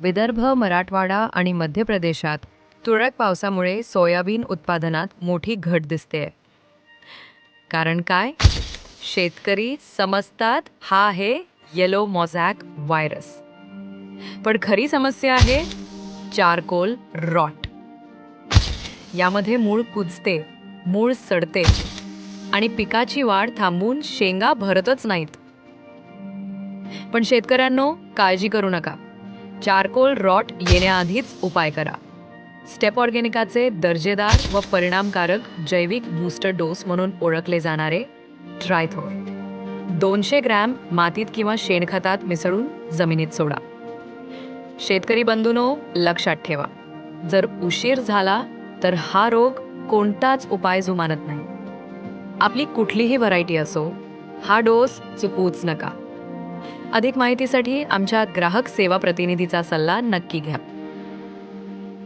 विदर्भ मराठवाडा आणि मध्य प्रदेशात तुरळक पावसामुळे सोयाबीन उत्पादनात मोठी घट दिसते कारण काय? शेतकरी समजतात हा आहे येलो मॉझॅक व्हायरस पण खरी समस्या आहे चारकोल रॉट यामध्ये मूळ कुजते मूळ सडते आणि पिकाची वाढ थांबून शेंगा भरतच नाहीत. पण शेतकऱ्यांनो काळजी करू नका. चारकोल रॉट येण्याआधीच उपाय करा. स्टेप ऑर्गेनिकाचे दर्जेदार व परिणामकारक जैविक बूस्टर डोस म्हणून ओळखले जाणारे ट्रायथोर. दोनशे ग्रॅम मातीत किंवा शेणखतात मिसळून जमिनीत सोडा. शेतकरी बंधूनो लक्षात ठेवा. जर उशीर झाला तर हा रोग कोणताच उपाय जुमानत नाही. आपली कुठलीही व्हरायटी असो हा डोस चुकवूच नका. अधिक माहितीसाठी आमच्या ग्राहक सेवा प्रतिनिधीचा सल्ला नक्की घ्या.